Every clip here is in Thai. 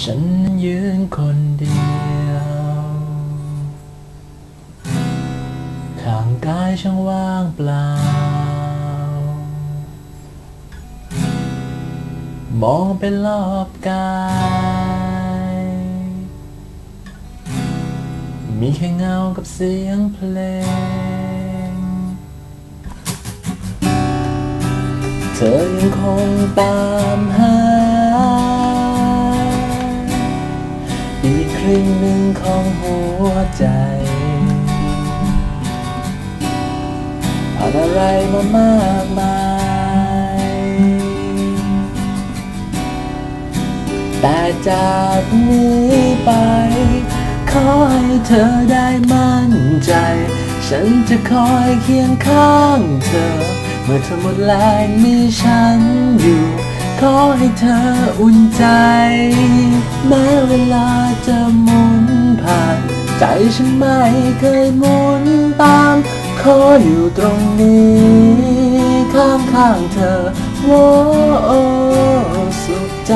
ฉันนั้นยืนคนเดียวข้างกายช่างว่างเปล่า มองไปรอบกาย มีแค่เงากับเสียงเพลง เธอยังคงตามหา อีกครึ่งหนึ่งของหัวใจผ่านอะไรมามากมาย แต่จากนี้ไป ขอให้เธอได้มั่นใจ ฉันจะคอยเคียงข้างเธอ เมื่อเธอหมดแรงมีฉันอยู่ ขอให้เธออุ่นใจ ลาจะหมุนผ่าน ใจฉันไม่เคยหมุนตามขออยู่ตรงนี้ ข้างข้างๆเธอโอ้สุขใจ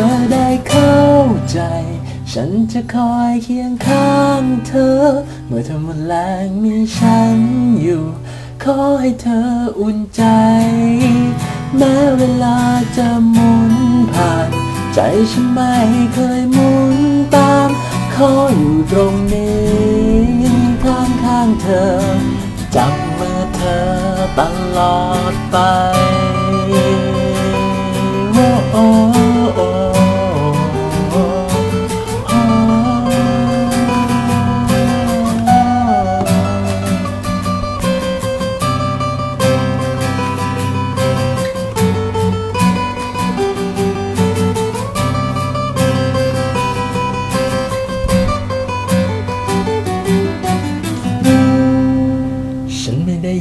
ธอได้เข้าใจ ฉันจะคอยเคียงข้างเธอ เมื่อเธอหมดแรงมีฉันอยู่ ขอให้เธออุ่นใจ แม้เวลาจะหมุนผ่าน ใจฉันไม่เคยหมุนตาม ขออยู่ตรงนี้ข้างข้างๆเธอจับมือเธอตลอดไป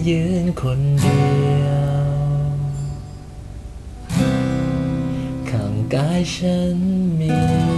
ยืนคนเดียว ข้างกายฉันมี